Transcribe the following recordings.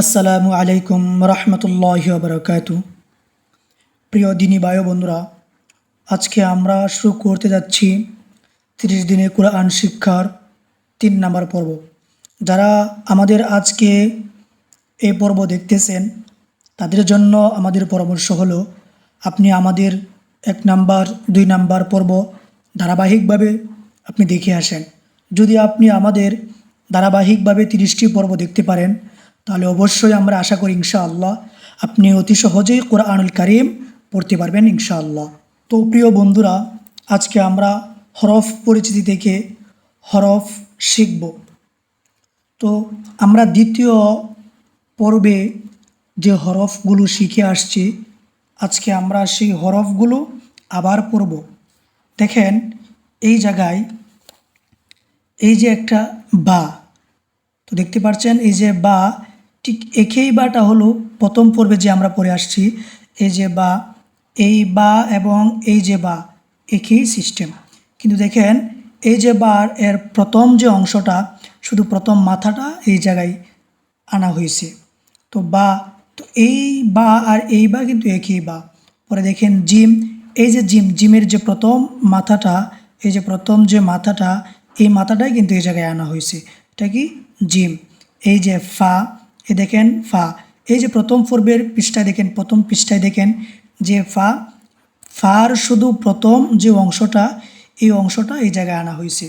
আসসালামু আলাইকুম রহমতুল্লাহ বরকাত প্রিয় দিনী বায়ু বন্ধুরা, আজকে আমরা শুরু করতে যাচ্ছি তিরিশ দিনে কোরআন শিক্ষার তিন নাম্বার পর্ব। যারা আমাদের আজকে এই পর্ব দেখতেছেন, তাদের জন্য আমাদের পরামর্শ হলো, আপনি আমাদের এক নাম্বার, দুই নাম্বার পর্ব ধারাবাহিকভাবে আপনি দেখে আসেন। যদি আপনি আমাদের ধারাবাহিকভাবে তিরিশটি পর্ব দেখতে পারেন তাহলে অবশ্যই আমরা আশা করি ইনশাআল্লাহ আপনি অতি সহজেই কোরআনুল কারিম পড়তে পারবেন ইনশাআল্লাহ। তো প্রিয় বন্ধুরা, আজকে আমরা হরফ পরিচিতি থেকে হরফ শিখব। তো আমরা দ্বিতীয় পর্বে যে হরফগুলো শিখে আসছি, আজকে আমরা সেই হরফগুলো আবার পড়ব। দেখেন, এই জায়গায় এই যে একটা বা, তো দেখতে পাচ্ছেন, এই যে বা ঠিক একেই বাটা হলো প্রথম পর্বে যে আমরা পড়ে আসছি এই যে বা, এই বা এবং এই যে বা, একই সিস্টেম কিন্তু দেখেন এই যে বার এর প্রথম যে অংশটা, শুধু প্রথম মাথাটা এই জায়গায় আনা হয়েছে। তো বা, তো এই বা আর এই বা কিন্তু একই বা। পরে দেখেন জিম, এই যে জিম, জিমের যে প্রথম মাথাটা, এই যে প্রথম যে মাথাটা, এই মাথাটাই কিন্তু এই জায়গায় আনা হয়েছে। এটা কি? জিম। এই যে ফা এ দেখেন ফা। এই যে প্রথম পর্বের পৃষ্ঠায় দেখেন, প্রথম পৃষ্ঠায় দেখেন যে ফা, ফার শুধু প্রথম যে অংশটা, এই অংশটা এই জায়গায় আনা হয়েছে।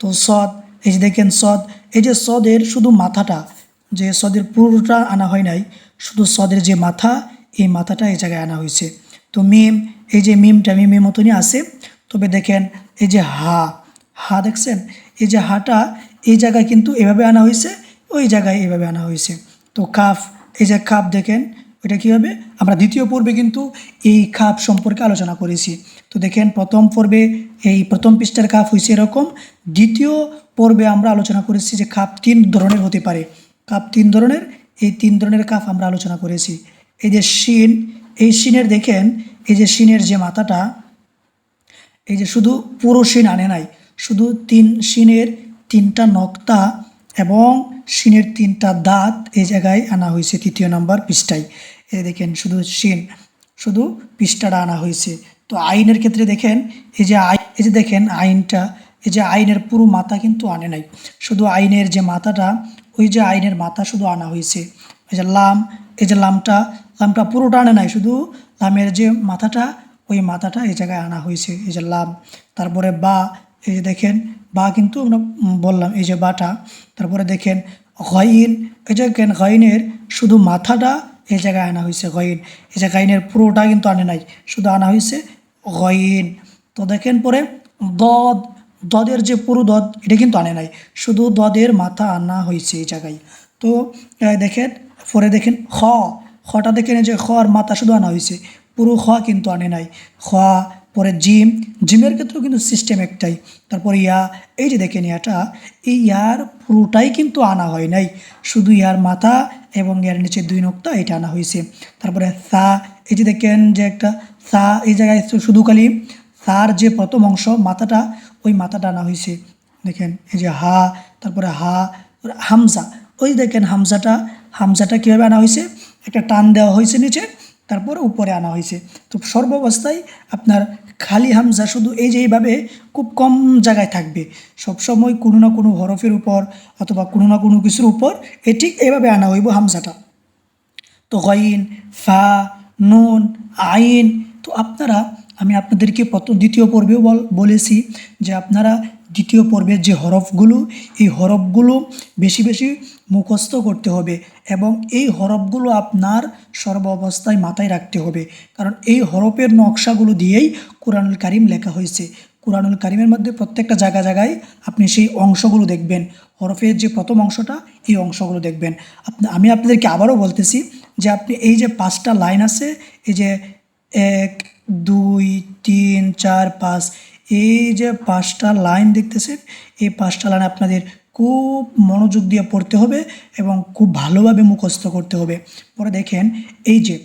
তো সদ, এই যে দেখেন সদ, এই যে সদের শুধু মাথাটা, যে সদের পুরোটা আনা হয় নাই, শুধু সদের যে মাথা, এই মাথাটা এই জায়গায় আনা হয়েছে। তো মিম, এই যে মিমটা মিমের মতনই আছে। তবে দেখেন, এই যে হা হা দেখছেন? এই যে হাটা, এই জায়গায় কিন্তু এভাবে আনা হয়েছে, ওই জায়গায় এভাবে আনা হয়েছে। তো কাফ, এই যে কাপ দেখেন, ওইটা কী হবে? আমরা দ্বিতীয় পর্বে কিন্তু এই কাপ সম্পর্কে আলোচনা করেছি। তো দেখেন, প্রথম পর্বে এই প্রথম পৃষ্ঠার কাপ হয়েছে এরকম। দ্বিতীয় পর্বে আমরা আলোচনা করেছি যে কাপ তিন ধরনের হতে পারে। কাপ তিন ধরনের, এই তিন ধরনের কাপ আমরা আলোচনা করেছি। এই যে শিন, এই শিনের দেখেন, এই যে শিনের যে মাথাটা, এই যে শুধু পুরো শিন আনে নাই, শুধু তিন শিনের তিনটা নক্তা এবং শিনের তিনটা দাঁত এই জায়গায় আনা হয়েছে, তৃতীয় নম্বর পৃষ্ঠায়। এই দেখেন, শুধু শিন শুধু পৃষ্ঠাটা আনা হয়েছে। তো আইনের ক্ষেত্রে দেখেন, এই যে আই, এই যে দেখেন আইনটা, এই যে আইনের পুরো মাথা কিন্তু আনে নাই। শুধু আইনের যে মাথাটা, ওই যে আইনের মাথা শুধু আনা হয়েছে। এই যে লাম, এই যে লামটা লামটা পুরোটা আনে নাই, শুধু লামের যে মাথাটা, ওই মাথাটা এই জায়গায় আনা হয়েছে। এই যে লাম, তারপরে বা, এই যে দেখেন বা কিন্তু আমরা বললাম, এই যে বাটা, তারপরে দেখেন গইন এই যে গইনের শুধু মাথাটা এই জায়গায় আনা হয়েছে গইন এই যে গাইনের পুরোটা কিন্তু আনে নাই, শুধু আনা হয়েছে গইন তো দেখেন পরে দদ, দদের যে পুরো দদ, এটা কিন্তু আনে নাই, শুধু দদের মাথা আনা হয়েছে এই জায়গায়। তো দেখেন, পরে দেখেন খ খটা দেখেন যে খর মাথা শুধু আনা হয়েছে, পুরো খ কিন্তু আনে নাই। খ পরে জিম, জিমের ক্ষেত্রেও কিন্তু সিস্টেম একটাই। তারপর ইয়া, এই যে দেখেন ইয়াটা, এই ইয়ার পুরোটাই কিন্তু আনা হয় নাই। শুধু ইয়ার মাথা এবং ইয়ার নিচে দুই নোক্তা এটা আনা হয়েছে। তারপরে সা, এই যে দেখেন যে একটা সা, এই জায়গায় শুধু খালি সার যে প্রথম অংশ, মাথাটা, ওই মাথাটা আনা হয়েছে। দেখেন, এই যে হা, তারপরে হা হামজা। ওই দেখেন হামজাটা হামজাটা কীভাবে আনা হয়েছে? একটা টান দেওয়া হয়েছে নিচে তারপর উপরে আনা হয়েছে। তো সর্বাবস্থায় আপনার খালি হামজা শুধু এই যে এইভাবে খুব কম জায়গায় থাকবে। সবসময় কোনো না কোনো হরফের উপর অথবা কোনো না কোনো কিছুর উপর এ ঠিক এইভাবে আনা হইব হামজাটা। তো গইন, ফা, নুন, আইন, তো আপনারা, আমি আপনাদেরকে প্রথম দ্বিতীয় পর্বেও বল, বলেছি যে আপনারা দ্বিতীয় পর্বের যে হরফগুলো, এই হরফগুলো বেশি বেশি মুখস্থ করতে হবে এবং এই হরফগুলো আপনার সর্ব অবস্থায় মাথায় রাখতে হবে। কারণ এই হরফের নকশাগুলো দিয়েই কোরআনুল কারিম লেখা হয়েছে। কোরআনুল কারিমের মধ্যে প্রত্যেকটা জায়গা জায়গায় আপনি সেই অংশগুলো দেখবেন। হরফের যে প্রথম অংশটা, এই অংশগুলো দেখবেন। আপনি, আমি আপনাদেরকে আবারও বলতেছি যে আপনি এই যে পাঁচটা লাইন আছে, এই যে এক, দুই, তিন, চার, পাঁচ, এই যে পাঁচটা লাইন দেখতেছেন, এই পাঁচটা লাইন আপনাদের খুব মনোযোগ দিয়ে পড়তে হবে এবং খুব ভালোভাবে মুখস্থ করতে হবে। পরে দেখেন এই যে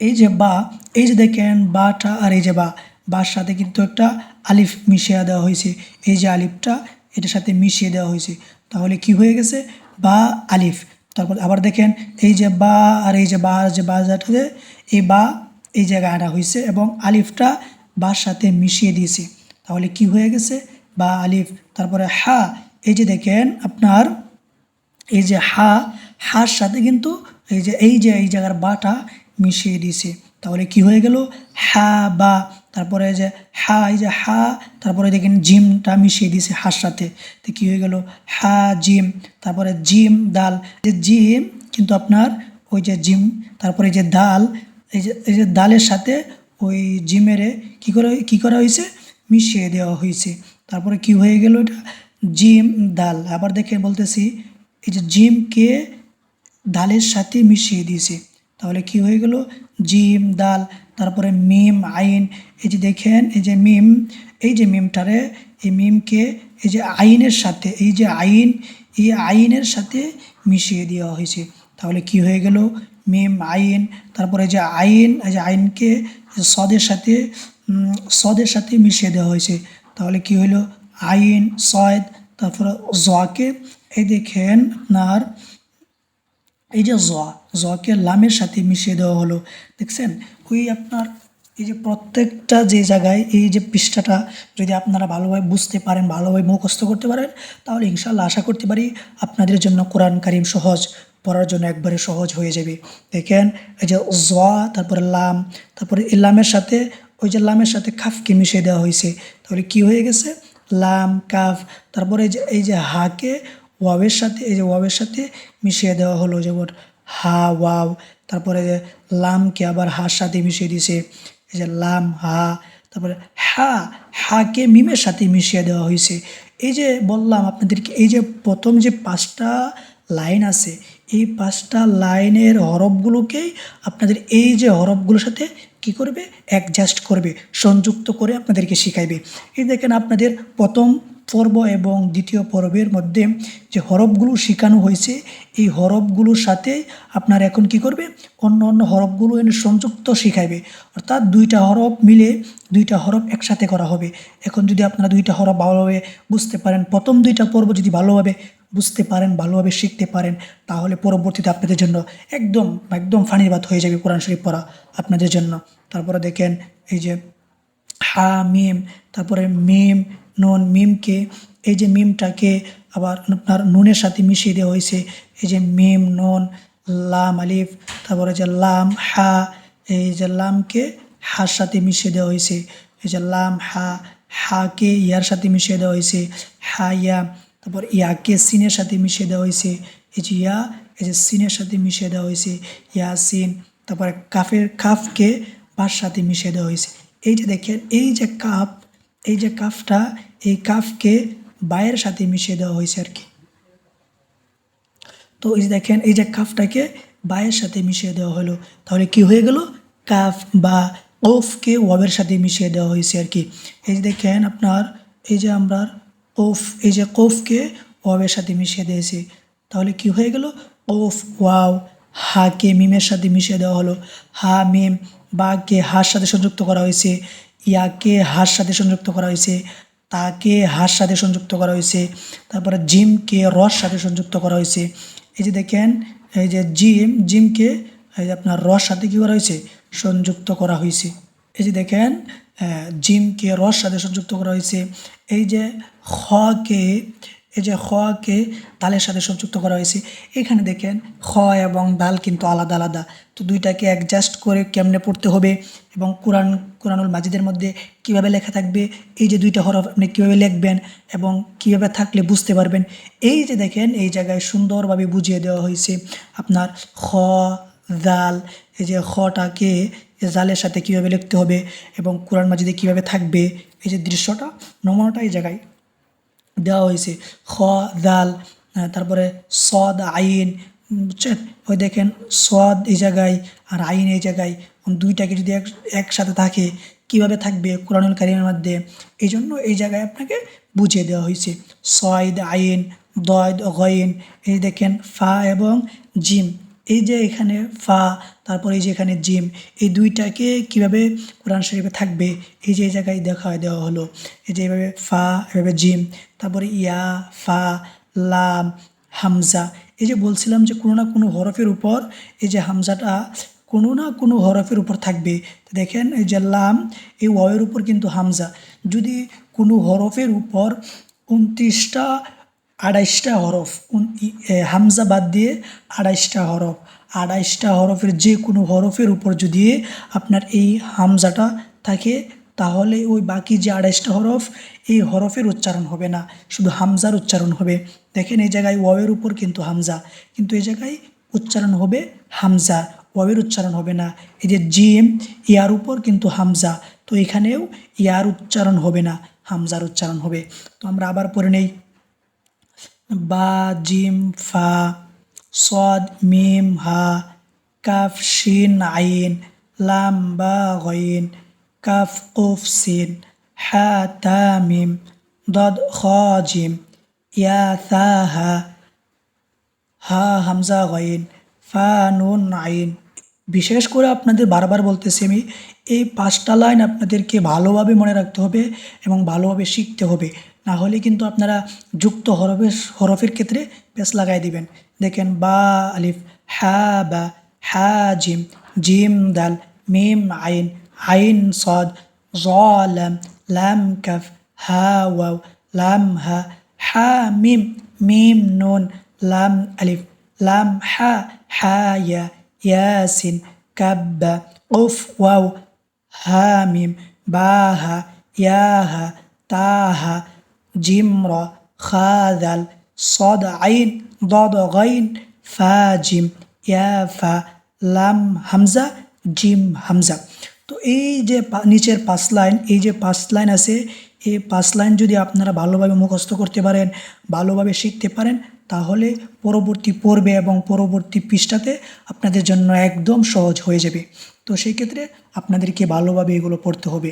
এই যে বা, এই যে দেখেন বাটা আর এই যে বা, বার সাথে কিন্তু একটা আলিফ মিশিয়ে দেওয়া হয়েছে। এই যে আলিফটা, এটার সাথে মিশিয়ে দেওয়া হয়েছে। তাহলে কি হয়ে গেছে? বা, আলিফ। তারপর আবার দেখেন এই যে বা আর এই যে বা যে বা যেটাতে এই বা, এই জায়গায় আনা হয়েছে এবং আলিফটা বার সাথে মিশিয়ে দিয়েছে। তাহলে কি হয়ে গেছে? বা, আলিফ। তারপরে হা এই যে দেখেন আপনার এই যে হা, হার সাথে কিন্তু এই যে এই যে, এই জায়গার বাটা মিশিয়ে দিয়েছে। তাহলে কি হয়ে গেল? হা, বা, তারপরে যে হা, এই যে হা, তারপরে দেখেন জিমটা মিশিয়ে দিয়েছে হার সাথে। তো কী হয়ে গেল? হা, জিম, তারপরে জিম, দাল। যে জিম কিন্তু আপনার ওই যে জিম, তারপরে যে দাল, এই যে এই যে দালের সাথে ওই জিমেরে কী করে, কী করা হয়েছে? মিশিয়ে দেওয়া হয়েছে। তারপরে কি হয়ে গেল এটা? জিম দাল আবার দেখে বলতেছি, এই যে জিমকে দালের সাথে মিশিয়ে দিয়েছে। তাহলে কি হয়ে গেল? জিম দাল তারপরে মিম, আইন। এই যে দেখেন, এই যে মিম, এই যে মিমটারে, এই মিমকে এই যে আইনের সাথে, এই যে আইন, এই আইনের সাথে মিশিয়ে দেওয়া হয়েছে। তাহলে কি হয়ে গেল? মিম, আইন, তারপরে যে আইন, এই যে আইনকে সদের সাথে সদের সাথে মিশিয়ে দেওয়া হয়েছে। তাহলে কি হলো আইন সয়দ তারপরে জকে এই দেখেন আপনার, এই যে জ জকে লামের সাথে মিশিয়ে দেওয়া হলো, দেখছেন? ওই আপনার, এই যে প্রত্যেকটা যে জায়গায় এই যে পৃষ্ঠাটা যদি আপনারা ভালোভাবে বুঝতে পারেন, ভালোভাবে মুখস্থ করতে পারেন, তাহলে ইনশাল্লাহ আশা করতে পারি আপনাদের জন্য কোরআন কারিম সহজ, পড়ার জন্য একবারে সহজ হয়ে যাবে। দেখেন, এই যে জ তারপরে লাম, তারপরে এই লামের সাথে, ওই যে লামের সাথে খাফকে মিশিয়ে দেওয়া হয়েছে, তাহলে কি হয়ে গেছে? লাম, কাফ, তারপরে যে, এই যে হাকে, ওয়াবের সাথে, এই যে ওয়াবের সাথে মিশিয়ে দেওয়া হলো যেমন হা, ওয়াও, তারপরে যে লামকে আবার হার সাথে মিশিয়ে দিয়েছে। এই যে লাম, হা, তারপরে হা, হাকে মিমের সাথে মিশিয়ে দেওয়া হয়েছে। এই যে বললাম আপনাদেরকে, এই যে প্রথম যে পাঁচটা লাইন আছে, এই পাঁচটা লাইনের হরফগুলোকেই আপনাদের এই যে হরফগুলোর সাথে কি করবে? অ্যাডজাস্ট করবে, সংযুক্ত করে আপনাদেরকে শিখাইবে। এই দেখেন আপনাদের প্রথম পর্ব এবং দ্বিতীয় পর্বের মধ্যে যে হরফগুলো শেখানো হয়েছে, এই হরফগুলোর সাথে আপনার এখন কি করবে? অন্য অন্য হরফগুলো এনে সংযুক্ত শিখাইবে। অর্থাৎ দুইটা হরফ মিলে দুইটা হরফ একসাথে করা হবে। এখন যদি আপনারা দুইটা হরফ ভালোভাবে বুঝতে পারেন, প্রথম দুইটা পর্ব যদি ভালোভাবে বুঝতে পারেন, ভালোভাবে শিখতে পারেন, তাহলে পরবর্তীতে আপনাদের জন্য একদম একদম ফানির বাত হয়ে যাবে কোরআন শরীফ পড়া আপনাদের জন্য। তারপরে দেখেন এই যে হা, মিম, তারপরে মিম, নুন, মিমকে, এই যে মিমটাকে আবার আপনার নুনের সাথে মিশিয়ে দেওয়া হয়েছে। এই যে মিম, নুন, লাম, আলিফ, তারপরে যে লাম, হা, এই যে লামকে হার সাথে মিশিয়ে দেওয়া হয়েছে। এই যে লাম, হা, হাকে ইয়ার সাথে মিশিয়ে দেওয়া হয়েছে। হা, ইয়া তারপর ইয়াকে সিনের সাথে মিশিয়ে দেওয়া হয়েছে। এই যে ইয়া, এই যে সিনের সাথে মিশিয়ে দেওয়া হয়েছে। ইয়া সিন তারপরে কাফের কাফকে বার সাথে মিশিয়ে দেওয়া হয়েছে। এই যে দেখেন, এই যে কাপ এই যে কাফটা, এই কাফকে বায়ের সাথে মিশিয়ে দেওয়া হয়েছে আর কি। তো এই যে দেখেন, এই যে কাফটাকে বায়ের সাথে মিশিয়ে দেওয়া হলো। তাহলে কি হয়ে গেল? কাফ বা ওফকে ওয়াবের সাথে মিশিয়ে দেওয়া হয়েছে আর কি। এই যে দেখেন আপনার, এই যে আমরা ওফ এই যে কফকে ওয়াবের সাথে মিশিয়ে দিয়েছি। তাহলে কি হয়ে গেল? ওফ ওয়াও, হাকে, মিমের সাথে মিশিয়ে দেওয়া হলো। হা, মিম, বাকে, হার সাথে সংযুক্ত করা হয়েছে। ইয়াকে, হার সাথে সংযুক্ত করা হয়েছে। তাকে, হার সাথে সংযুক্ত করা হয়েছে। তারপরে জিমকে রস সাথে সংযুক্ত করা হয়েছে। এই যে দেখেন, এই যে জিম, জিমকে, এই যে আপনার রস সাথে কী করা হয়েছে? সংযুক্ত করা হয়েছে। এই যে দেখেন জিমকে রস সাথে সংযুক্ত করা হয়েছে। এই যে খকে, এই যে খকে দালের সাথে সংযুক্ত করা হয়েছে। এখানে দেখেন, খ এবং দাল কিন্তু আলাদা আলাদা। তো দুইটাকে অ্যাডজাস্ট করে কেমনে পড়তে হবে এবং কোরআন, কোরআনুল মাজিদের মধ্যে কীভাবে লেখা থাকবে, এই যে দুইটা হরফ আপনি কীভাবে লিখবেন এবং কীভাবে থাকলে বুঝতে পারবেন। এই যে দেখেন, এই জায়গায় সুন্দরভাবে বুঝিয়ে দেওয়া হয়েছে আপনার খ, দাল, এই যে খটাকে জালের সাথে কীভাবে লিখতে হবে এবং কোরআন মাজিদে কীভাবে থাকবে, এই যে দৃশ্যটা নমুনাটা এই জায়গায় দেওয়া হয়েছে। খ, দাল তারপরে সদ, আইন, বুঝছেন? ওই দেখেন, সদ এই জায়গায় আর আইন এই জায়গায় দুইটাকে যদি এক, একসাথে থাকে, কীভাবে থাকবে কোরআনুল কারিমের মধ্যে? এই জন্য এই জায়গায় আপনাকে বুঝিয়ে দেওয়া হয়েছে। সয়দ আইন দয়দ গইন, এই দেখেন, ফা এবং জিম। এই যে এখানে ফা, তারপর এই যে এখানে জিম, এই দুইটাকে কীভাবে কোরআন শরীফে থাকবে? এই যে এই জায়গায় দেখা দেওয়া হলো। এই যে এভাবে ফা, এভাবে জিম, তারপরে ইয়া, ফা, লাম, হামজা। এই যে বলছিলাম যে কোনো না কোনো হরফের উপর এই যে হামজাটা কোনো না কোনো হরফের উপর থাকবে। দেখেন, এই যে লাম, এই ওয়ের উপর কিন্তু হামজা। যদি কোনো হরফের উপর উনত্রিশটা আড়াইশটা হরফ। হামজা বাদ দিয়ে আড়াইশটা হরফ। আড়াইশটা হরফের যে কোনো হরফের উপর যদি আপনার এই হামজাটা থাকে, তাহলে ওই বাকি যে আড়াইশটা হরফ, এই হরফের উচ্চারণ হবে না। শুধু হামজার উচ্চারণ হবে। দেখেন এই জায়গায় ওয়ের উপর কিন্তু হামজা। কিন্তু এই জায়গায় উচ্চারণ হবে হামজা। ওয়ের উচ্চারণ হবে না। এই যে জিম, ইয়ার উপর কিন্তু হামজা। তো এখানেও ইয়ার উচ্চারণ হবে না, হামজার উচ্চারণ হবে। তো আমরা আবার পড়ে নেই। বা, জিম, ফা, সদ, মিম, হা, কাফ, শিন, আইন, লাম, বা, গইন, কাফ, কুফ, সিন, হা, তা, মিম, দদ, খ, জিম, ইয়া থা হা হা, হামজা, গইন, ফা, নুন, আইন। বিশেষ করে আপনাদের বারবার বলতেছি আমি, এই পাঁচটা লাইন আপনাদেরকে ভালোভাবে মনে রাখতে হবে এবং ভালোভাবে শিখতে হবে। না হলে কিন্তু আপনারা যুক্ত হরফের হরফের ক্ষেত্রে পেস লাগাই দিবেন। দেখেন, বা, আলিফ, হা, বা, হা, জিম জিম, দাল, মিম, আইন আইন, সদ, জ, লাম লাম, কাফ, হা, ওয়াও, লাম, হা হা, মিম মিম, নুন, লাম, আলিফ, লাম, হা হা, ইয়া, ইয়াসিন কাব্বা উফ, ওয়াও হামিম বাহা ইয়াহা তাহা জিমর খাদাল সদ আইন দদ গাইন ফা জিম ইয়া ফা লাম হামজা জিম হামজা তো এই যে নিচের পাঁচ লাইন, এই যে পাঁচ লাইন আছে, এই পাঁচ লাইন যদি আপনারা ভালোভাবে মুখস্থ করতে পারেন, ভালোভাবে শিখতে পারেন, তাহলে পরবর্তী পর্বে এবং পরবর্তী পৃষ্ঠাতে আপনাদের জন্য একদম সহজ হয়ে যাবে। তো সেই ক্ষেত্রে আপনাদেরকে ভালোভাবে এগুলো পড়তে হবে।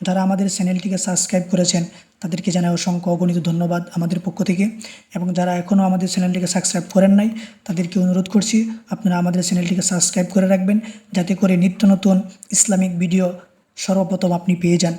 যারা আমাদের চ্যানেলটিকে সাবস্ক্রাইব করেছেন তাদেরকে জানাই অসংখ্য অগণিত ধন্যবাদ আমাদের পক্ষ থেকে। এবং যারা এখনও আমাদের চ্যানেলটিকে সাবস্ক্রাইব করেন নাই, তাদেরকে অনুরোধ করছি আপনারা আমাদের চ্যানেলটিকে সাবস্ক্রাইব করে রাখবেন, যাতে করে নিত্য নতুন ইসলামিক ভিডিও সর্বপ্রথম আপনি পেয়ে যান।